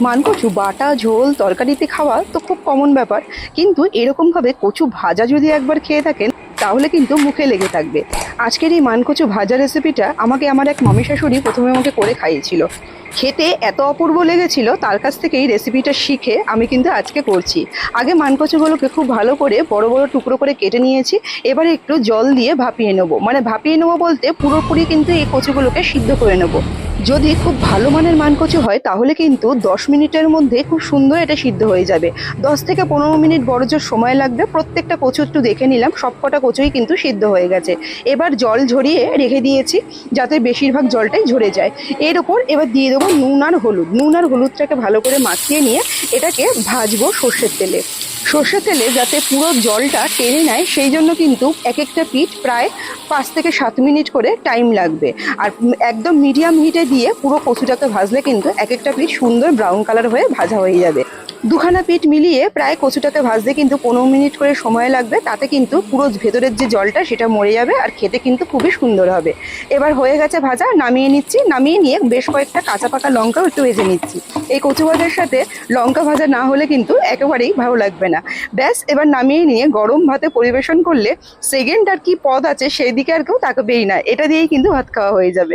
মানকচু, বাটা, ঝোল, তরকারিতে খাওয়া তো খুব কমন ব্যাপার। কিন্তু এরকমভাবে কচু ভাজা যদি একবার খেয়ে থাকেন, তাহলে কিন্তু মুখে লেগে থাকবে। আজকের এই মানকচু ভাজা রেসিপিটা আমাকে আমার এক মামি শাশুড়ি প্রথমে আমাকে করে খাইয়েছিল। খেতে এত অপূর্ব লেগেছিল, তার কাছ থেকে এই রেসিপিটা শিখে আমি কিন্তু আজকে করছি। আগে মানকচুগুলোকে খুব ভালো করে বড় বড় টুকরো করে কেটে নিয়েছি, এবারে একটু জল দিয়ে ভাপিয়ে নেব। মানে ভাপিয়ে নেব বলতে পুরোপুরি কিন্তু এই কচুগুলোকে সিদ্ধ করে নেব। যদি খুব ভালো মানের মানকচু হয়, তাহলে কিন্তু দশ মিনিটের মধ্যে খুব সুন্দর এটা সিদ্ধ হয়ে যাবে। দশ থেকে পনেরো মিনিট বড় জোর সময় লাগবে। প্রত্যেকটা কচু একটু দেখে নিলাম, সবকটা কচুই কিন্তু সিদ্ধ হয়ে গেছে। এবার জল ঝরিয়ে রেখে দিয়েছি, যাতে বেশিরভাগ জলটাই ঝরে যায়। এর ওপর এবার দিয়ে দেবো নুন আর হলুদ। নুন আর হলুদটাকে ভালো করে মাখিয়ে নিয়ে এটাকে ভাজবো সর্ষের তেলে। সর্ষের তেলে যাতে পুরো জলটা টেনে নেয়, সেই জন্য কিন্তু এক একটা পিট প্রায় পাঁচ থেকে সাত মিনিট করে টাইম লাগবে। আর একদম মিডিয়াম হিটে দিয়ে পুরো কচুটাকে ভাজলে কিন্তু এক একটা পিট সুন্দর ব্রাউন কালার হয়ে ভাজা হয়ে যাবে। দুখানা পিঠ মিলিয়ে প্রায় কচুটাকে ভাজতে কিন্তু পনেরো মিনিট করে সময় লাগবে। তাতে কিন্তু পুরো ভেতরের যে জলটা সেটা মরে যাবে আর খেতে কিন্তু খুবই সুন্দর হবে। এবার হয়ে গেছে ভাজা, নামিয়ে নিচ্ছি। নামিয়ে নিয়ে বেশ কয়েকটা কাঁচা পাকা লঙ্কাও একটু ভেজে নিচ্ছি। এই কচু ভাজার সাথে লঙ্কা ভাজা না হলে কিন্তু একেবারেই ভালো লাগবে না। ব্যাস, এবার নামিয়ে নিয়ে গরম ভাতে পরিবেশন করলে সেকেন্ড আর কি পদ আছে সেই দিকে আর কেউ তাকাবেই না। এটা দিয়েই কিন্তু ভাত খাওয়া হয়ে যাবে।